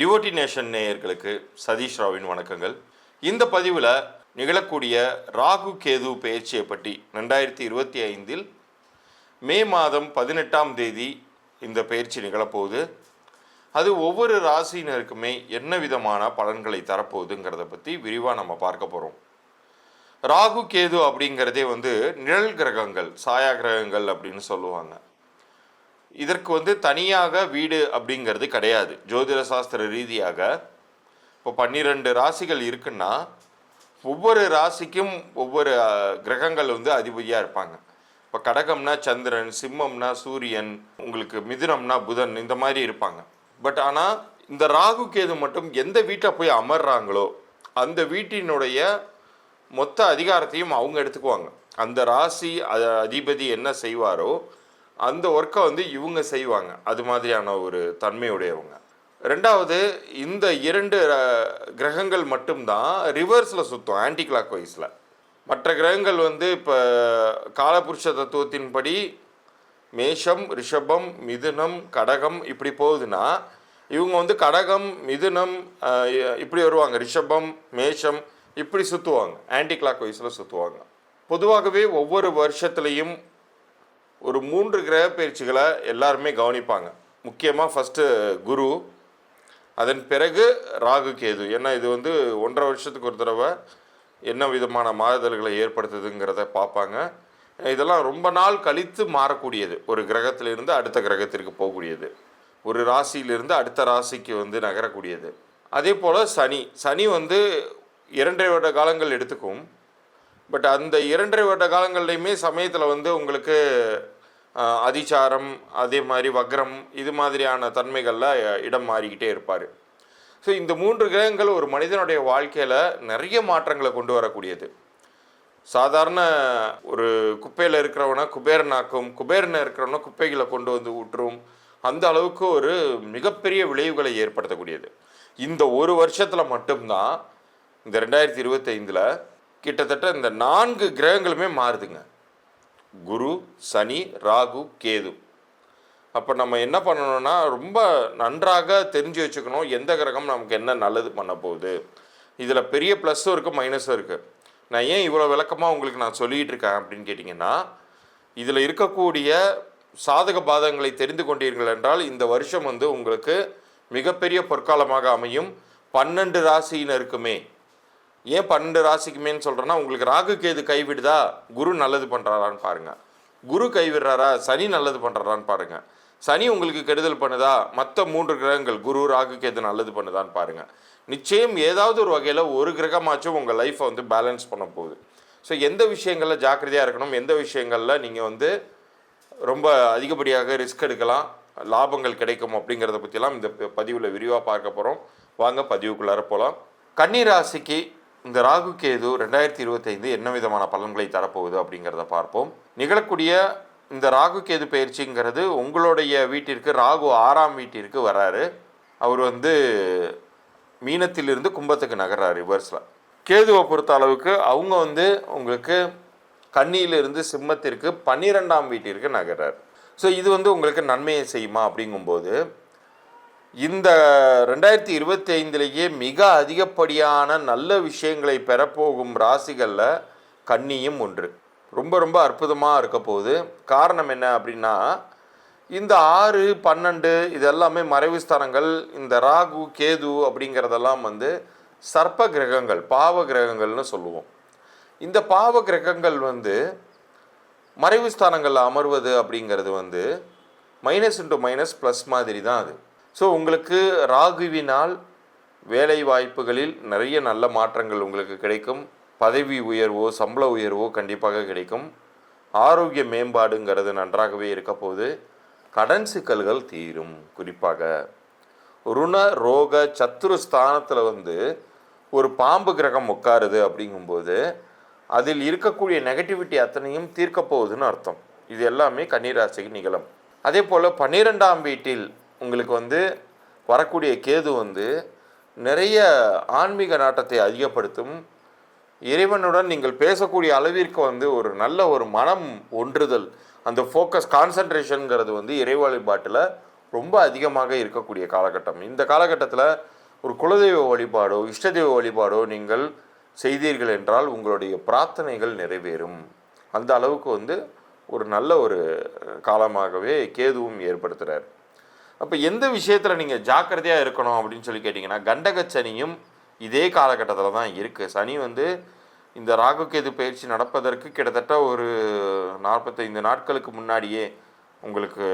Devotee nation நேயர்களுக்கு சதீஷ் ராவின் வணக்கங்கள். இந்த பதிவில் நிகழக்கூடிய ராகு கேது பயிற்சியை பற்றி ரெண்டாயிரத்தி இருபத்தி ஐந்தில் மே மாதம் பதினெட்டாம் தேதி இந்த பயிற்சி நிகழப்போகுது. அது ஒவ்வொரு ராசியினருக்குமே என்ன விதமான பலன்களை தரப்போகுதுங்கிறத பற்றி விரிவாக நம்ம பார்க்க போகிறோம் ராகு கேது அப்படிங்கிறதே வந்து நிழல் கிரகங்கள் சாயா கிரகங்கள் அப்படின்னு சொல்லுவாங்க. இதற்கு வந்து தனியாக வீடு அப்படிங்கிறது கிடையாது. ஜோதிட சாஸ்திர ரீதியாக. இப்போ பன்னிரெண்டு ராசிகள் இருக்குன்னா ஒவ்வொரு ராசிக்கும் ஒவ்வொரு கிரகங்கள் வந்து அதிபதியாக இருப்பாங்க. இப்போ கடகம்னா சந்திரன் சிம்மம்னா சூரியன் உங்களுக்கு மிதுனம்னா புதன் இந்த மாதிரி இருப்பாங்க. பட் ஆனால் இந்த ராகு கேது மட்டும் எந்த வீட்டை போய் அமர்றாங்களோ அந்த வீட்டினுடைய மொத்த அதிகாரத்தையும் அவங்க எடுத்துக்குவாங்க. அந்த ராசி அதிபதி என்ன செய்வாரோ அந்த ஒர்க்கை வந்து இவங்க செய்வாங்க. அது மாதிரியான ஒரு தன்மையுடையவங்க. ரெண்டாவது இந்த இரண்டு கிரகங்கள் மட்டும்தான் ரிவர்ஸில் சுற்றும் ஆன்டி கிளாக் வைஸில் மற்ற கிரகங்கள் வந்து இப்போ காலபுருஷ தத்துவத்தின்படி மேஷம் ரிஷபம் மிதுனம் கடகம் இப்படி போகுதுன்னா இவங்க வந்து கடகம் மிதுனம் இப்படி வருவாங்க. ரிஷபம் மேஷம் இப்படி சுற்றுவாங்க ஆன்டி கிளாக் வைஸில் சுற்றுவாங்க பொதுவாகவே ஒவ்வொரு வருஷத்துலேயும் ஒரு மூன்று கிரக பயிற்சிகளை எல்லாருமே கவனிப்பாங்க. முக்கியமாக ஃபஸ்ட்டு குரு அதன் பிறகு ராகு கேது. ஏன்னா இது வந்து ஒன்றரை வருஷத்துக்கு ஒரு தடவை என்ன விதமான மாறுதல்களை ஏற்படுத்துதுங்கிறத பார்ப்பாங்க. இதெல்லாம் ரொம்ப நாள் கழித்து மாறக்கூடியது. ஒரு கிரகத்திலிருந்து அடுத்த கிரகத்திற்கு போகக்கூடியது. ஒரு ராசியிலிருந்து அடுத்த ராசிக்கு வந்து நகரக்கூடியது. அதே போல் சனி. சனி வந்து இரண்டரை வருட காலங்கள் எடுத்துக்கும். பட் அந்த இரண்டரை வருட காலங்கள்லையுமே சமயத்தில் வந்து உங்களுக்கு அதிச்சாரம் அதே மாதிரி வக்ரம் இது மாதிரியான தன்மைகளில் இடம் மாறிக்கிட்டே இருப்பார். ஸோ இந்த மூன்று கிரகங்கள் ஒரு மனிதனுடைய வாழ்க்கையில் நிறைய மாற்றங்களை கொண்டு வரக்கூடியது. சாதாரண ஒரு குப்பையில் இருக்கிறவனை குபேரனாக்கும் குபேரனை இருக்கிறவனை குப்பைகளை கொண்டு வந்து ஊற்றும் அந்த அளவுக்கு ஒரு மிகப்பெரிய விளைவுகளை ஏற்படுத்தக்கூடியது. இந்த ஒரு வருஷத்தில் மட்டும்தான் இந்த ரெண்டாயிரத்தி இருபத்தைந்தில் கிட்டத்தட்ட இந்த நான்கு கிரகங்களுமே மாறுதுங்க. குரு சனி ராகு கேது. அப்போ நம்ம என்ன பண்ணணும்னா ரொம்ப நன்றாக தெரிஞ்சு வச்சுக்கணும் எந்த கிரகம் நமக்கு என்ன நல்லது பண்ண போகுது. இதில் பெரிய ப்ளஸ்ஸும் இருக்குது மைனஸும் இருக்குது நான் ஏன் இவ்வளோ விளக்கமாக உங்களுக்கு நான் சொல்லிகிட்டு இருக்கேன் அப்படின்னு கேட்டிங்கன்னா இதில் இருக்கக்கூடிய சாதக பாதகங்களை தெரிந்து கொண்டீர்கள் என்றால் இந்த வருஷம் வந்து உங்களுக்கு மிகப்பெரிய பொற்காலமாக அமையும். பன்னெண்டு ராசியினருக்குமே ஏன் பன்னெண்டு ராசிக்குமேன்னு சொல்கிறேன்னா உங்களுக்கு ராகு கேது கைவிடுதா குரு நல்லது பண்ணுறாரான்னு பாருங்கள் குரு கைவிடுறாரா சனி நல்லது பண்ணுறாரான்னு பாருங்கள் சனி உங்களுக்கு கெடுதல் பண்ணுதா மற்ற மூன்று கிரகங்கள் குரு ராகு கேது நல்லது பண்ணுதான்னு பாருங்கள் நிச்சயம் ஏதாவது ஒரு வகையில் ஒரு கிரகமாச்சும் உங்கள் லைஃப்பை வந்து பேலன்ஸ் பண்ண போகுது. ஸோ எந்த விஷயங்களில் ஜாக்கிரதையாக இருக்கணும் எந்த விஷயங்களில் நீங்கள் வந்து ரொம்ப அதிகப்படியாக ரிஸ்க் எடுக்கலாம் லாபங்கள் கிடைக்கும் அப்படிங்கிறத பற்றிலாம் இந்த பதிவில் விரிவாக பார்க்க போகிறோம் வாங்க பதிவுக்குள்ளார போகலாம் கன்னி ராசிக்கு இந்த ராகு கேது ரெண்டாயிரத்தி இருபத்தைந்து என்ன விதமான பலன்களை தரப்போகுது அப்படிங்கிறத பார்ப்போம். நிகழக்கூடிய இந்த ராகு கேது பயிற்சிங்கிறது உங்களுடைய வீட்டிற்கு ராகு ஆறாம் வீட்டிற்கு வராரு. அவர் வந்து மீனத்திலிருந்து கும்பத்துக்கு நகர்றாரு ரிவர்ஸில் கேதுவை பொறுத்த அளவுக்கு அவங்க வந்து உங்களுக்கு கண்ணியிலிருந்து சிம்மத்திற்கு பன்னிரெண்டாம் வீட்டிற்கு நகர்றார். ஸோ இது வந்து உங்களுக்கு நன்மையை செய்யுமா அப்படிங்கும்போது இந்த ரெண்டாயிரத்தி இருபத்தி ஐந்துலேயே மிக அதிகப்படியான நல்ல விஷயங்களை பெறப்போகும் ராசிகளில் கன்னியும் ஒன்று. ரொம்ப ரொம்ப அற்புதமாக இருக்க போகுது. காரணம் என்ன அப்படின்னா இந்த ஆறு பன்னெண்டு இதெல்லாமே மறைவு ஸ்தானங்கள் இந்த ராகு கேது அப்படிங்கிறதெல்லாம் வந்து சர்ப்ப கிரகங்கள் பாவ கிரகங்கள்னு சொல்லுவோம். இந்த பாவ கிரகங்கள் வந்து மறைவு ஸ்தானங்களில் அமர்வது அப்படிங்கிறது வந்து மைனஸ் இன்ட்டு மைனஸ் ப்ளஸ் மாதிரி தான் அது. ஸோ உங்களுக்கு ராகுவினால் வேலை வாய்ப்புகளில் நிறைய நல்ல மாற்றங்கள் உங்களுக்கு கிடைக்கும். பதவி உயர்வோ சம்பள உயர்வோ கண்டிப்பாக கிடைக்கும். ஆரோக்கிய மேம்பாடுங்கிறது நன்றாகவே இருக்க போது கடன் சிக்கல்கள் தீரும் குறிப்பாக. ருண ரோக சத்துரு ஸ்தானத்தில் வந்து ஒரு பாம்பு கிரகம் உட்காருது அப்படிங்கும்போது அதில் இருக்கக்கூடிய நெகட்டிவிட்டி அத்தனையும் தீர்க்க போகுதுன்னு அர்த்தம். இது எல்லாமே கன்னிராசிக்கு நிகழும். அதே போல் பன்னிரெண்டாம் வீட்டில் உங்களுக்கு வந்து வரக்கூடிய கேது வந்து நிறைய ஆன்மீக நாட்டத்தை அதிகப்படுத்தும். இறைவனுடன் நீங்கள் பேசக்கூடிய அளவிற்கு வந்து ஒரு நல்ல ஒரு மனம் ஒன்றுதல். அந்த ஃபோக்கஸ் கான்சன்ட்ரேஷனுங்கிறது வந்து இறை வழிபாட்டில் ரொம்ப அதிகமாக இருக்கக்கூடிய காலகட்டம். இந்த காலகட்டத்தில் ஒரு குலதெய்வ வழிபாடோ இஷ்ட தெய்வ வழிபாடோ நீங்கள் செய்தீர்கள் என்றால் உங்களுடைய பிரார்த்தனைகள் நிறைவேறும். அந்த அளவுக்கு வந்து ஒரு நல்ல ஒரு காலமாகவே கேதுவும் ஏற்படுத்துகிறார் அப்போ எந்த விஷயத்தில் நீங்கள் ஜாக்கிரதையாக இருக்கணும் அப்படின்னு சொல்லி கேட்டிங்கன்னா கண்டக சனியும் இதே காலகட்டத்தில் தான் இருக்குது சனி வந்து இந்த ராகுகேது பயிற்சி நடப்பதற்கு கிட்டத்தட்ட ஒரு நாற்பத்தைந்து நாட்களுக்கு முன்னாடியே உங்களுக்கு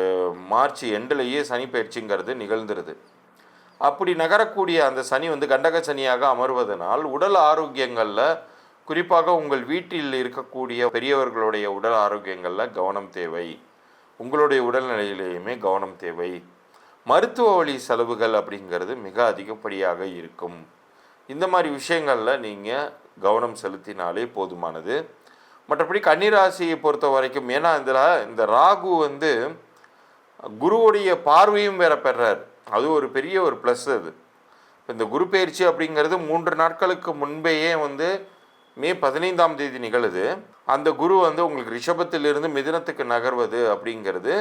மார்ச் எண்டிலேயே சனி பயிற்சிங்கிறது நிகழ்ந்துருது. அப்படி நகரக்கூடிய அந்த சனி வந்து கண்டக சனியாக அமர்வதனால் உடல் ஆரோக்கியங்களில் குறிப்பாக உங்கள் வீட்டில் இருக்கக்கூடிய பெரியவர்களுடைய உடல் ஆரோக்கியங்களில் கவனம் தேவை. உங்களுடைய உடல்நிலையிலேயுமே கவனம் தேவை. மருத்துவ வழி செலவுகள் அப்படிங்கிறது மிக அதிகப்படியாக இருக்கும். இந்த மாதிரி விஷயங்களில் நீங்கள் கவனம் செலுத்தினாலே போதுமானது. மற்றபடி கன்னிராசியை பொறுத்த வரைக்கும் ஏன்னா இதில் இந்த ராகு வந்து குருவுடைய பார்வையும் வேற பெறார். அது ஒரு பெரிய ஒரு ப்ளஸ் அது. இந்த குரு பயிற்சி அப்படிங்கிறது மூன்று நாட்களுக்கு முன்பேயே வந்து மே பதினைந்தாம் தேதி நிகழுது. அந்த குரு வந்து உங்களுக்கு ரிஷபத்திலிருந்து மிதினத்துக்கு நகர்வது அப்படிங்கிறது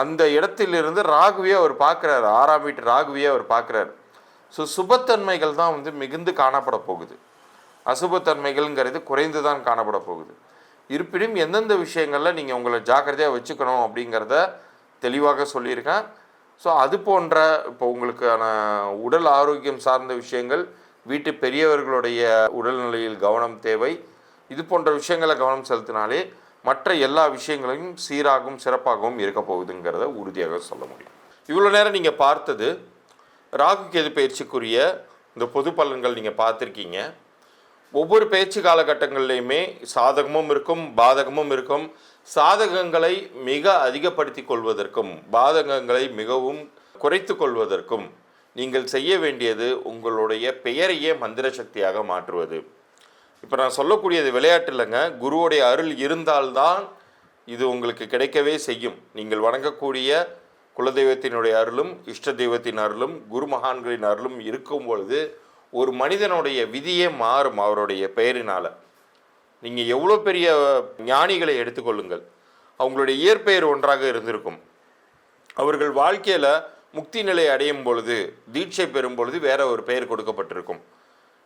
அந்த இடத்திலிருந்து ராகுவே அவர் பார்க்குறாரு. ஆறாம் வீட்டு ராகுவே அவர் பார்க்குறாரு. ஸோ சுபத்தன்மைகள் தான் வந்து மிகுந்து காணப்பட போகுது. அசுபத்தன்மைகள்ங்கிறது குறைந்து தான் காணப்பட போகுது. இருப்பினும் எந்தெந்த விஷயங்களில் நீங்கள் உங்களை ஜாக்கிரதையாக வச்சுக்கணும் அப்படிங்கிறத தெளிவாக சொல்லியிருக்கேன். ஸோ அது போன்ற இப்போ உங்களுக்கான உடல் ஆரோக்கியம் சார்ந்த விஷயங்கள் வீட்டு பெரியவர்களுடைய உடல்நிலையில் கவனம் தேவை. இது போன்ற விஷயங்களை கவனம் செலுத்தினாலே மற்ற எல்லா விஷயங்களையும் சீராகவும் சிறப்பாகவும் இருக்க போகுதுங்கிறத உறுதியாக சொல்ல முடியும். இவ்வளோ நேரம் நீங்கள் பார்த்தது ராகு கேது பயிற்சிக்குரிய இந்த பொது பலன்கள் நீங்கள் பார்த்துருக்கீங்க. ஒவ்வொரு பயிற்சி காலகட்டங்கள்லையுமே சாதகமும் இருக்கும் பாதகமும் இருக்கும். சாதகங்களை மிக அதிகப்படுத்தி கொள்வதற்கும் பாதகங்களை மிகவும் குறைத்து கொள்வதற்கும் நீங்கள் செய்ய வேண்டியது உங்களுடைய பெயரையே மந்திர சக்தியாக மாற்றுவது. இப்போ நான் சொல்லக்கூடியது விளையாட்டு இல்லைங்க. குருவுடைய அருள் இருந்தால்தான் இது உங்களுக்கு கிடைக்கவே செய்யும். நீங்கள் வணங்கக்கூடிய குலதெய்வத்தினுடைய அருளும் இஷ்ட தெய்வத்தின் அருளும் குரு மகான்களின் அருளும் இருக்கும் பொழுது ஒரு மனிதனுடைய விதியே மாறும் அவருடைய பெயரினால். நீங்கள் எவ்வளோ பெரிய ஞானிகளை எடுத்துக்கொள்ளுங்கள் அவங்களுடைய இயற்பெயர் ஒன்றாக இருந்திருக்கும். அவர்கள் வாழ்க்கையில் முக்தி நிலை அடையும் பொழுது தீட்சை பெறும் பொழுது வேற ஒரு பெயர் கொடுக்கப்பட்டிருக்கும்.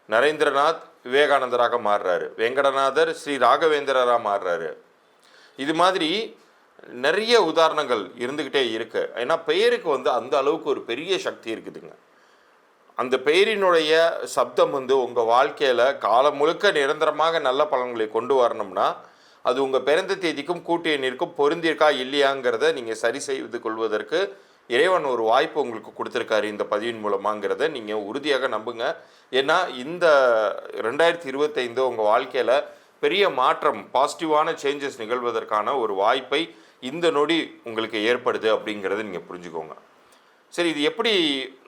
நரேந்திரநாத் விவேகானந்தராக மாறுறாரு. வெங்கடநாதர் ஸ்ரீ ராகவேந்திரராக மாறுறாரு. இது மாதிரி நிறைய உதாரணங்கள் இருந்துக்கிட்டே இருக்கு. ஏன்னா பெயருக்கு வந்து அந்த அளவுக்கு ஒரு பெரிய சக்தி இருக்குதுங்க. அந்த பெயரினுடைய சப்தம் வந்து உங்கள் வாழ்க்கையில் காலம் முழுக்க நிரந்தரமாக நல்ல பலன்களை கொண்டு வரணும்னா அது உங்கள் பிறந்த தேதிக்கும் கூட்டு பொருந்திருக்கா இல்லையாங்கிறத நீங்கள் சரி செய்து கொள்வதற்கு இறைவன் ஒரு வாய்ப்பு உங்களுக்கு கொடுத்துருக்காரு இந்த பதிவின் மூலமாங்கிறத நீங்கள் உறுதியாக நம்புங்க. ஏன்னா இந்த ரெண்டாயிரத்தி இருபத்தைந்து உங்கள் வாழ்க்கையில் பெரிய மாற்றம் பாசிட்டிவான சேஞ்சஸ் நிகழ்வதற்கான ஒரு வாய்ப்பை இந்த நொடி உங்களுக்கு ஏற்படுது அப்படிங்கிறத நீங்கள் புரிஞ்சுக்கோங்க. சரி இது எப்படி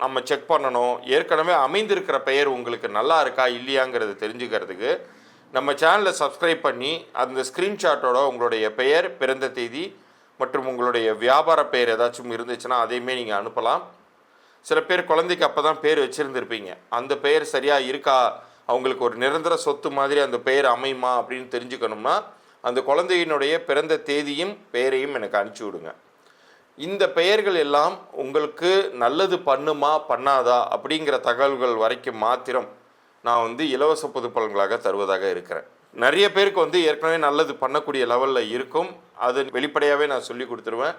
நம்ம செக் பண்ணணும்? ஏற்கனவே அமைந்திருக்கிற பெயர் உங்களுக்கு நல்லா இருக்கா இல்லையாங்கிறத தெரிஞ்சுக்கிறதுக்கு நம்ம சேனலை சப்ஸ்கிரைப் பண்ணி அந்த ஸ்க்ரீன்ஷாட்டோட உங்களுடைய பெயர் பிறந்த தேதி மற்றும் உங்களுடைய வியாபார பெயர் ஏதாச்சும் இருந்துச்சுன்னா அதையுமே நீங்கள் அனுப்பலாம். சில பேர் குழந்தைக்கு அப்போ தான் பேர் வச்சுருந்துருப்பீங்க. அந்த பெயர் சரியாக இருக்கா? அவங்களுக்கு ஒரு நிரந்தர சொத்து மாதிரி அந்த பெயர் அமையுமா அப்படின்னு தெரிஞ்சுக்கணும்னா அந்த குழந்தையினுடைய பிறந்த தேதியும் பெயரையும் எனக்கு அனுப்பிச்சி விடுங்க. இந்த பெயர்கள் எல்லாம் உங்களுக்கு நல்லது பண்ணுமா பண்ணாதா அப்படிங்கிற தகவல்கள் வரைக்கும் மாத்திரம் நான் வந்து இலவச பொது பலன்களாக தருவதாக இருக்கிறேன். நிறைய பேருக்கு வந்து ஏற்கனவே நல்லது பண்ணக்கூடிய லெவலில் இருக்கும். அது வெளிப்படையாகவே நான் சொல்லி கொடுத்துருவேன்.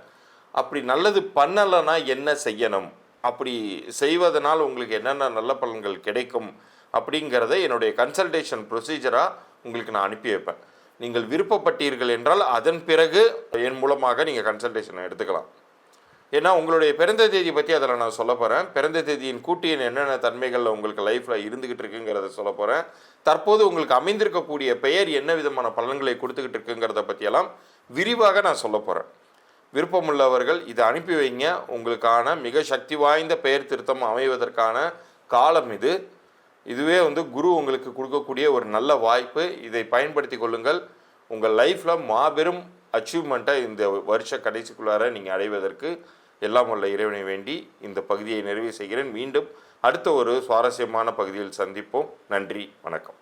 அப்படி நல்லது பண்ணலைன்னா என்ன செய்யணும்? அப்படி செய்வதனால் உங்களுக்கு என்னென்ன நல்ல பலன்கள் கிடைக்கும்? அப்படிங்கிறத என்னுடைய கன்சல்டேஷன் ப்ரொசீஜராக உங்களுக்கு நான் அனுப்பி வைப்பேன். நீங்கள் விருப்பப்பட்டீர்கள் என்றால் அதன் பிறகு என் மூலமாக நீங்கள் கன்சல்டேஷனை எடுத்துக்கலாம். ஏன்னா உங்களுடைய பிறந்த தேதி பற்றி அதில் நான் சொல்ல போகிறேன் பிறந்த தேதியின் கூட்டியின் என்னென்ன தன்மைகளில் உங்களுக்கு லைஃப்பில் இருந்துக்கிட்டு இருக்குங்கிறத சொல்ல போகிறேன் தற்போது உங்களுக்கு அமைந்திருக்கக்கூடிய பெயர் என்ன விதமான பலன்களை கொடுத்துக்கிட்டு இருக்குங்கிறத பற்றியெல்லாம் விரிவாக நான் சொல்ல போகிறேன் விருப்பமுள்ளவர்கள் இதை அனுப்பி வைங்க. உங்களுக்கான மிக சக்தி வாய்ந்த பெயர் திருத்தம் அமைவதற்கான காலம் இது. இதுவே வந்து குரு உங்களுக்கு கொடுக்கக்கூடிய ஒரு நல்ல வாய்ப்பு. இதை பயன்படுத்தி கொள்ளுங்கள். உங்கள் லைஃப்பில் மாபெரும் அச்சீவ்மெண்ட்டை இந்த வருஷ கடைசிக்குள்ளார நீங்கள் அடைவதற்கு எல்லாம் உள்ள இறைவனை வேண்டி இந்த பகுதியை நிறைவு செய்கிறேன். மீண்டும் அடுத்த ஒரு சுவாரஸ்யமான பகுதியில் சந்திப்போம். நன்றி வணக்கம்.